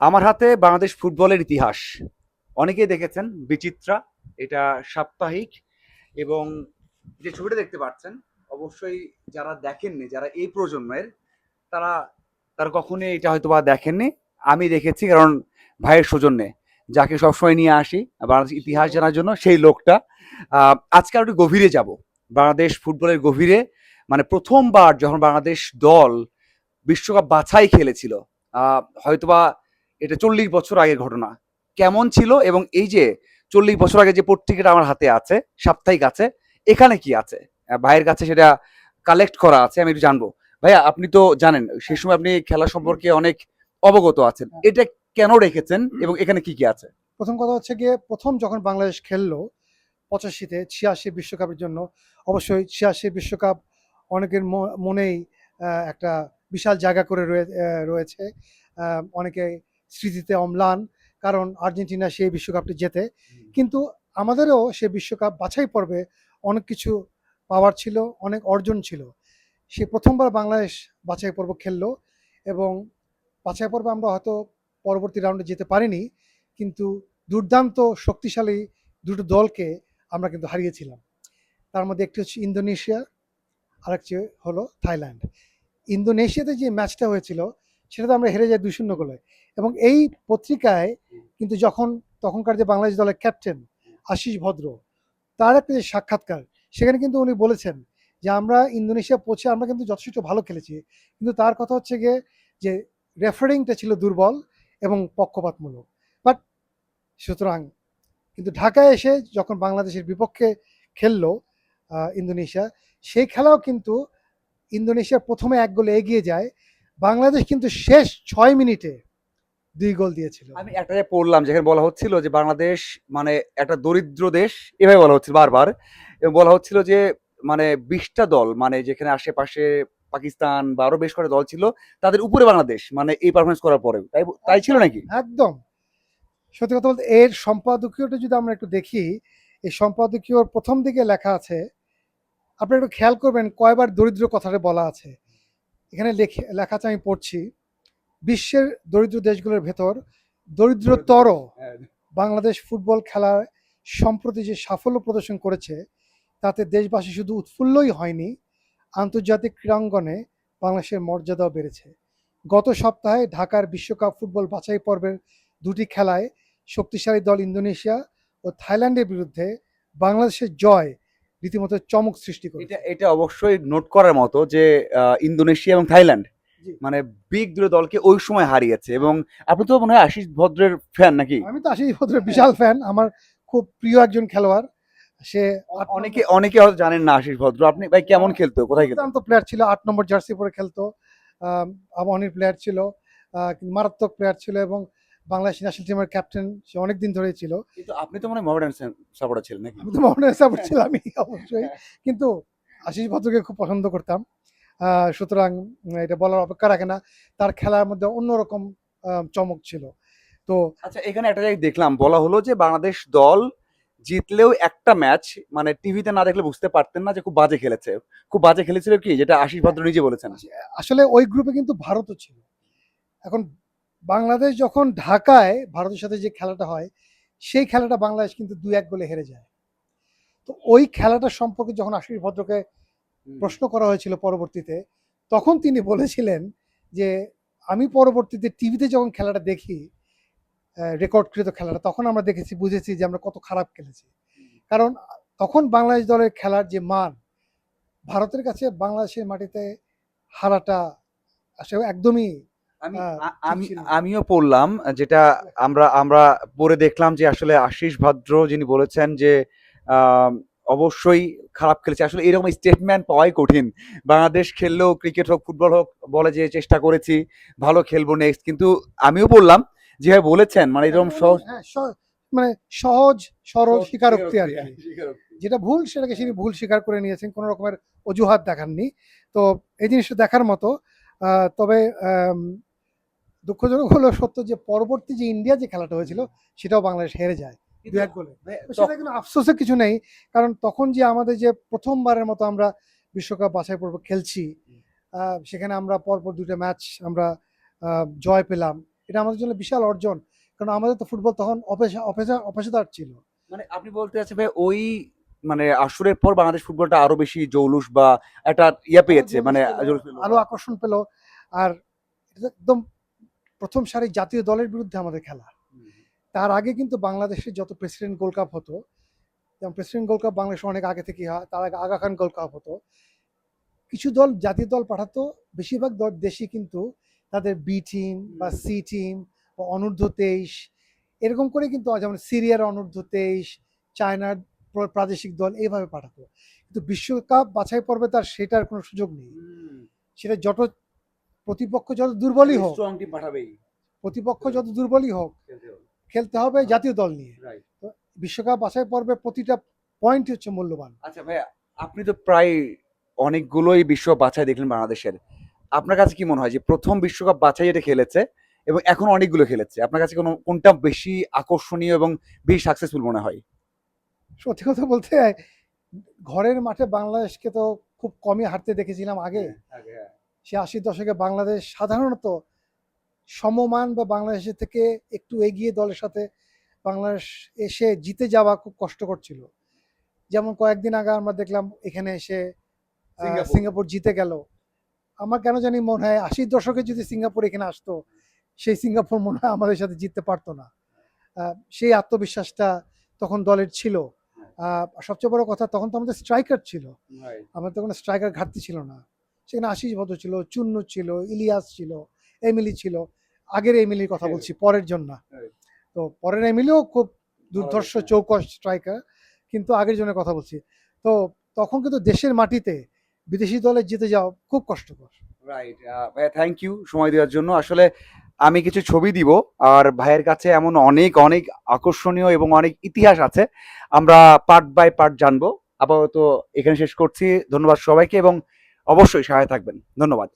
আমার হাতে বাংলাদেশ ফুটবলের ইতিহাস। অনেকেই দেখেছেন বিচিত্রা, এটা সাপ্তাহিক এবং যে ছবিটা দেখতে পাচ্ছেন, অবশ্যই যারা দেখেননি, যারা এই প্রজন্মের, তারা তারা কখনোই এটা হয়তো বা দেখেননি। আমি দেখেছি কারণ ভাইয়ের সৌজন্যে, যাকে সবসময় নিয়ে আসি, বাংলাদেশ ইতিহাস জানার জন্য, সেই লোকটা। আজকে একটু গভীরে যাব। বাংলাদেশ ফুটবলের গভীরে মানে প্রথমবার যখন বাংলাদেশ দল বিশ্বকাপ বাছাই খেলেছিল হয়তোবা এটা চল্লিশ বছর আগের ঘটনা। কেমন ছিল এবং এই যে চল্লিশ বছর আগে যে পত্রিকাটা আমার হাতে আছে সাপ্তাহিক আছে এখানে কি আছে? ভাইয়ের কাছে সেটা কালেক্ট করা আছে আমি একটু জানব। ভাইয়া আপনি তো জানেন সেই সময় আপনি খেলা সম্পর্কে অনেক অবগত আছেন। এটা কেন রেখেছেন এবং এখানে কি কি আছে? প্রথম কথা হচ্ছে গিয়ে প্রথম যখন বাংলাদেশ খেললো পঁচাশিতে ছিয়াশি বিশ্বকাপের জন্য অবশ্যই ছিয়াশি বিশ্বকাপ অনেকের মনেই একটা বিশাল জায়গা করে রয়ে- রয়েছে। অনেকে স্মৃতিতে অম্লান কারণ আর্জেন্টিনা সেই বিশ্বকাপটি জেতে। কিন্তু আমাদেরও সে বিশ্বকাপ বাছাই পর্বে অনেক কিছু পাওয়ার ছিল অনেক অর্জন ছিল। সে প্রথমবার বাংলাদেশ বাছাই পর্ব খেললো এবং বাছাই পর্বে আমরা হয়তো পরবর্তী রাউন্ডে যেতে পারিনি কিন্তু দুর্দান্ত শক্তিশালী দুটো দলকে আমরা কিন্তু হারিয়েছিলাম। তার মধ্যে একটি হচ্ছে ইন্দোনেশিয়া আরেকটি হলো থাইল্যান্ড। ইন্দোনেশিয়াতে যে ম্যাচটা হয়েছিল সেটা তো আমরা হেরে যাই দুই শূন্য গোলে। এবং এই পত্রিকায় কিন্তু যখন তখনকার যে বাংলাদেশ দলের ক্যাপ্টেন আশিস ভদ্র, তার একটা যে সাক্ষাৎকার, সেখানে কিন্তু উনি বলেছেন যে আমরা ইন্দোনেশিয়া পৌঁছে আমরা কিন্তু যথেষ্ট ভালো খেলেছি। কিন্তু তার কথা হচ্ছে গিয়ে যে রেফারিংটা ছিল দুর্বল এবং পক্ষপাতমূলক। বাট সুতরাং কিন্তু ঢাকায় এসে যখন বাংলাদেশের বিপক্ষে খেললো ইন্দোনেশিয়া, সেই খেলাও কিন্তু ইন্দোনেশিয়া প্রথমে এক গোলে এগিয়ে যায়। বাংলাদেশ কিন্তু শেষ ছয় মিনিটে দুই গোল দিয়েছিল। আমি একটা পড়লাম যেখানে বলা হচ্ছিল যে বাংলাদেশ মানে একটা দরিদ্র দেশ এভাবে বলা হচ্ছিল বারবার। এবং বলা হচ্ছিল যে মানে বিশটা দল মানে যেখানে আশেপাশে পাকিস্তান বা আরও বেশ কটা দল ছিল তাদের উপরে বাংলাদেশ মানে এই পারফরমেন্স করার পরে তাই তাই ছিল নাকি? একদম। সত্যি কথা বলতে এর সম্পাদকীয়টা যদি আমরা একটু দেখি এই সম্পাদকীয়র প্রথম দিকে লেখা আছে আপনি একটু খেয়াল করবেন কয়বার দরিদ্র কথাটা বলা আছে। এখানে লেখে লেখা আছে আমি পড়ছি। বিশ্বের দরিদ্র দেশগুলোর ভেতর দরিদ্রতর বাংলাদেশ ফুটবল খেলার সম্প্রতি যে সাফল্য প্রদর্শন করেছে, তাতে দেশবাসী শুধু উৎফুল্লই হয়নি, আন্তর্জাতিক ক্রীড়াঙ্গনে বাংলাদেশের মর্যাদাও বেড়েছে গত সপ্তাহে ঢাকার বিশ্বকাপ ফুটবল বাছাই পর্বের দুটি খেলায় শক্তিশালী দল ইন্দোনেশিয়া ও থাইল্যান্ডের বিরুদ্ধে বাংলাদেশের জয় রীতিমতো চমক সৃষ্টি করে এটা এটা অবশ্যই নোট করার মতো যে ইন্দোনেশিয়া এবং থাইল্যান্ড। মানে বিগ দুটো দলকে ওই সময় হারিয়েছে এবং আপনি তো মনে হয় আশিস ভদ্রের ফ্যান নাকি? আমি তো আশিস ভদ্রের বিশাল ফ্যান আমার খুব প্রিয় একজন খেলোয়াড়। সে অনেকে অনেকে হয়তো জানেন না আশিস ভদ্র। আপনি ভাই কেমন খেলতো? কোথায় খেলতো? তো প্লেয়ার ছিল আট নম্বর জার্সি পরে খেলতো। আবাহনীর প্লেয়ার ছিল কিন্তু মারাত্মক প্লেয়ার ছিল এবং বাংলাদেশ ন্যাশনাল টিমের ক্যাপ্টেন সে অনেক দিন ধরেই ছিল। কিন্তু আপনি তো মনে হয় মহামেডান সাপোর্টার ছিলেন নাকি? আমি তো মোহনের সাপোর্ট ছিলাম আমি অবশ্যই। কিন্তু আশিস ভদ্রকে খুব পছন্দ করতাম। সুতরাং এটা বলার অপেক্ষা রাখে না। তার খেলার মধ্যে অন্যরকম চমক ছিল। তো আচ্ছা এখানে একটা জায়গায় দেখলাম বলা হলো যে বাংলাদেশ দল জিতলেও একটা ম্যাচ মানে টিভিতে না দেখলে বুঝতে পারতেন না যে খুব বাজে খেলেছে। খুব বাজে খেলেছিল কি? যেটা আশিস ভদ্র নিজে বলেছেন। আসলে ওই গ্রুপে কিন্তু ভারতও ছিল। এখন বাংলাদেশ যখন ঢাকায় ভারতের সাথে যে খেলাটা হয় সেই খেলাটা বাংলাদেশ কিন্তু দুই এক গোলে হেরে যায়। তো ওই খেলাটা সম্পর্কে যখন আশিস ভদ্রকে প্রশ্ন করা হয়েছিল পরবর্তীতে। তখন তিনি বলেছিলেন যে আমি পরবর্তীতে টিভিতে যখন খেলাটা দেখি রেকর্ডকৃত খেলাটা তখন আমরা দেখেছি বুঝেছি যে আমরা কত খারাপ খেলেছি। কারণ তখন বাংলাদেশ দলের খেলার যে মান ভারতের কাছে বাংলাদেশের মাটিতে হারাটা আসলে একদমই আমি। আমিও পড়লাম যেটা আমরা আমরা পড়ে দেখলাম যে আসলে আশিস ভদ্র যিনি বলেছেন যে অবশ্যই খারাপ খেলেছে। আসলে এরকম স্টেটমেন্ট পাওয়াই কঠিন। বাংলাদেশ খেললেও ক্রিকেট হোক ফুটবল হোক বলে যে চেষ্টা করেছি ভালো খেলব নেক্সট কিন্তু আমিও বললাম যেভাবে বলেছেন মানে এরকম সহজ হ্যাঁ, স- মানে সহজ সরল স্বীকারোক্তি আর কি। যেটা ভুল সেটাকে তিনি ভুল স্বীকার করে নিয়েছেন কোনো রকমের অজুহাত দেখাননি। তো এই জিনিসটা দেখার মতো তবে দুঃখজনক হলো সত্য যে পরবর্তী যে ইন্ডিয়া যে খেলাটা হয়েছিল সেটাও বাংলাদেশ হেরে যায়। দু এক গোলে সেটা কোনো আফসোসের কিছু নেই কারণ তখন যে আমাদের যে প্রথমবারের মতো আমরা বিশ্বকাপ বাছাই পর্ব খেলছি সেখানে আমরা পরপর দুটো ম্যাচ আমরা জয় পেলাম। এটা আমাদের জন্য বিশাল অর্জন কারণ আমাদের তো ফুটবল তখন অপেশা অপেশা অপেশাদার ছিল। মানে আপনি বলতে চাচ্ছেন ভাই ওই মানে আসরের পর বাংলাদেশ ফুটবলটা আরও বেশি জৌলুস বা একটা ইয়া পেয়েছে মানে আরও আকর্ষণ পেল। আর একদম প্রথম সারি জাতীয় দলের বিরুদ্ধে আমাদের খেলা। তার আগে কিন্তু বাংলাদেশে যত প্রেসিডেন্ট গোল্ড কাপ হতো যেমন প্রেসিডেন্ট গোল্ড কাপ বাংলাদেশে অনেক আগে থেকে হয় তার আগে আগা খান গোল্ড কাপ হতো। কিছু দল জাতীয় দল পাঠাতো বেশিরভাগ দল দেশই কিন্তু তাদের বি টিম বা সি টিম বা অনূর্ধ্ব তেইশ এরকম করে কিন্তু যেমন সিরিয়ার অনূর্ধ্ব তেইশ চায়নার প্রাদেশিক দল এইভাবে পাঠাতো। কিন্তু বিশ্বকাপ বাছাই পর্বে তার সেটার কোনো সুযোগ নেই। সেটা যত প্রতিপক্ষ যত দুর্বলই হোক প্রতিপক্ষ যত দুর্বলই হোক খেলতে হবে জাতীয় দল নিয়ে। রাইট বিশ্বকাপ বাছাই পর্বে প্রতিটা পয়েন্ট হচ্ছে মূল্যবান। আচ্ছা ভাই আপনি তো প্রায় অনেকগুলোই বিশ্ব বাছাই দেখলেন বাংলাদেশের। আপনার কাছে কি মনে হয় যে প্রথম বিশ্বকাপ বাছাই এটা খেলেছে এবং এখন অনেকগুলো খেলেছে আপনার কাছে কোনো কোনটা বেশি আকর্ষণীয় এবং বেশি সাকসেসফুল মনে হয়? সত্যি কথা বলতে ঘরের মাঠে বাংলাদেশকে তো খুব কমই হারতে দেখেছিলাম আগে। সে আশির দশকে বাংলাদেশ সাধারণত সমমান বা বাংলাদেশের থেকে একটু এগিয়ে দলের সাথে বাংলাদেশ এসে জিতে যাওয়া খুব কষ্টকর ছিল। যেমন কয়েকদিন আগে আমরা দেখলাম এখানে এসে সিঙ্গাপুর। সিঙ্গাপুর জিতে গেল। আমার কেন জানি মনে হয় আশির দশকে যদি সিঙ্গাপুর এখানে আসতো সেই সিঙ্গাপুর মনে হয় আমাদের সাথে জিততে পারতো না। সেই আত্মবিশ্বাসটা তখন দলের ছিল। সবচেয়ে বড় কথা তখন তো আমাদের স্ট্রাইকার ছিল। আমাদের তো কোনো স্ট্রাইকার ঘাটতি ছিল না। সেখানে আশিস ভদ্র ছিল চুন্নু ছিল ইলিয়াস ছিল। এমিলি ছিল। আগের এমিলির কথা হ্যাঁ। বলছি পরের জন্য হ্যাঁ। তো পরের এমিলিও খুব দুর্ধর্ষ। চৌকস স্ট্রাইকার কিন্তু আগের জন্য কথা বলছি। তো তখন কিন্তু দেশের মাটিতে বিদেশি দলে জিতে যাওয়া খুব কষ্টকর। রাইট ভাইয়া থ্যাংক ইউ সময় দেওয়ার জন্য। আসলে আমি কিছু ছবি দিব আর ভাইয়ের কাছে এমন অনেক অনেক আকর্ষণীয় এবং অনেক ইতিহাস আছে। আমরা পার্ট বাই পার্ট জানব। আপাতত এখানে শেষ করছি। ধন্যবাদ সবাইকে এবং অবশ্যই সহায় থাকবেন। ধন্যবাদ।